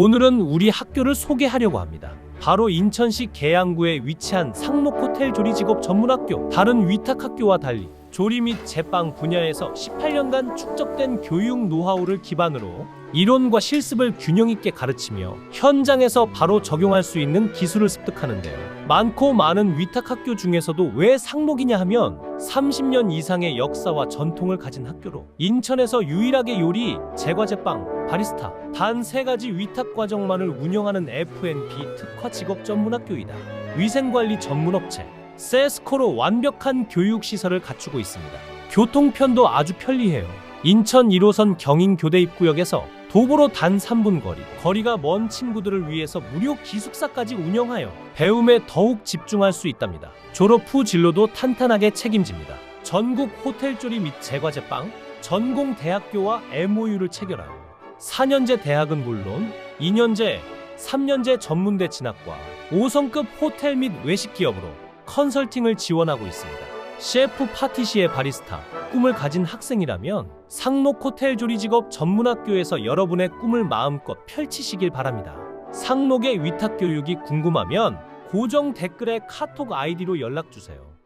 오늘은 우리 학교를 소개하려고 합니다. 바로 인천시 계양구에 위치한 상록호텔 조리직업 전문학교. 다른 위탁학교와 달리 조리 및 제빵 분야에서 18년간 축적된 교육 노하우를 기반으로 이론과 실습을 균형 있게 가르치며 현장에서 바로 적용할 수 있는 기술을 습득하는데요. 많고 많은 위탁 학교 중에서도 왜 상록이냐 하면 30년 이상의 역사와 전통을 가진 학교로 인천에서 유일하게 요리, 제과제빵, 바리스타 단 세 가지 위탁 과정만을 운영하는 F&B 특화 직업 전문 학교이다. 위생관리 전문 업체 세스코로 완벽한 교육 시설을 갖추고 있습니다. 교통편도 아주 편리해요. 인천 1호선 경인 교대 입구역에서 도보로 단 3분 거리, 거리가 먼 친구들을 위해서 무료 기숙사까지 운영하여 배움에 더욱 집중할 수 있답니다. 졸업 후 진로도 탄탄하게 책임집니다. 전국 호텔 조리 및 제과제빵, 전공 대학교와 MOU를 체결하여 4년제 대학은 물론 2년제, 3년제 전문대 진학과 5성급 호텔 및 외식 기업으로 컨설팅을 지원하고 있습니다. 셰프 파티시에 바리스타 꿈을 가진 학생이라면 상록 호텔 조리 직업 전문학교에서 여러분의 꿈을 마음껏 펼치시길 바랍니다. 상록의 위탁 교육이 궁금하면 고정 댓글에 카톡 아이디로 연락 주세요.